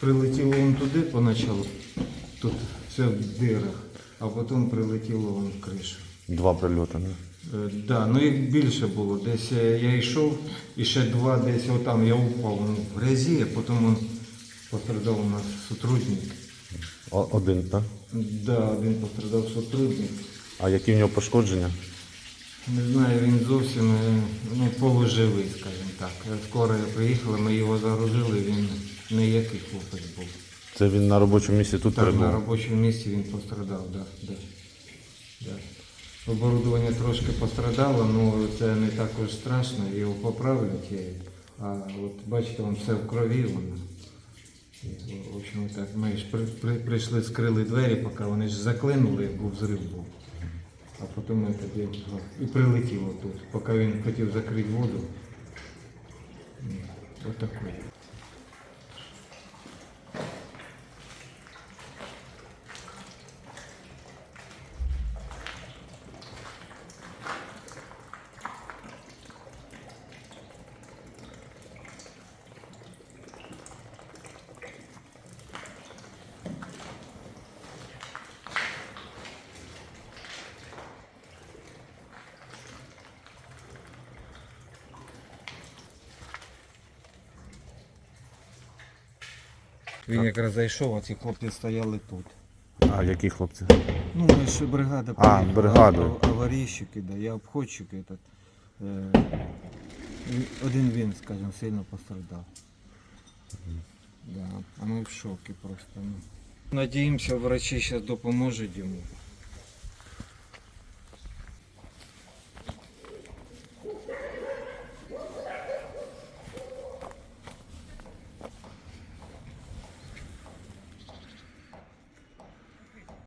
Прилетіло вон туди поначалу, тут все в дирах, а потім прилетіло вон в кришу. Два прильоти, не? Е, Да, ну їх більше було. Десь е, я йшов, і ще два десь отам я упав ну, в грязі, а потім он пострадав у нас сотрудник. О- Один, так? Да, один пострадав сотрудник. А які в нього пошкодження? Не знаю, він зовсім е, ну, полуживий, скажімо так. Скоро я приїхала, ми його загрузили, він ніякий хлопець був. Це він на робочому місці тут Так, на робочому місці він пострадав, да, да, да. Оборудовання трошки пострадало, але це не також страшно, його поправлять. А от бачите, він все в крові. Воно. В общем, так, ми ж при, при, прийшли, скрили двері, поки вони ж заклинули, був взрив був. А потім ми тоді і прилетіло тут, поки він хотів закрити воду. Ось такий. Він якраз зайшов, а ці хлопці стояли тут. А які хлопці? Ну, ми ще бригада А, приїхала, бригаду. а- Аварійщики, да, я обходчик этот. Е, один він, скажімо, сильно пострадав. Да, а ми в шокі просто. Ну. Надіємося, врачі зараз допоможуть йому.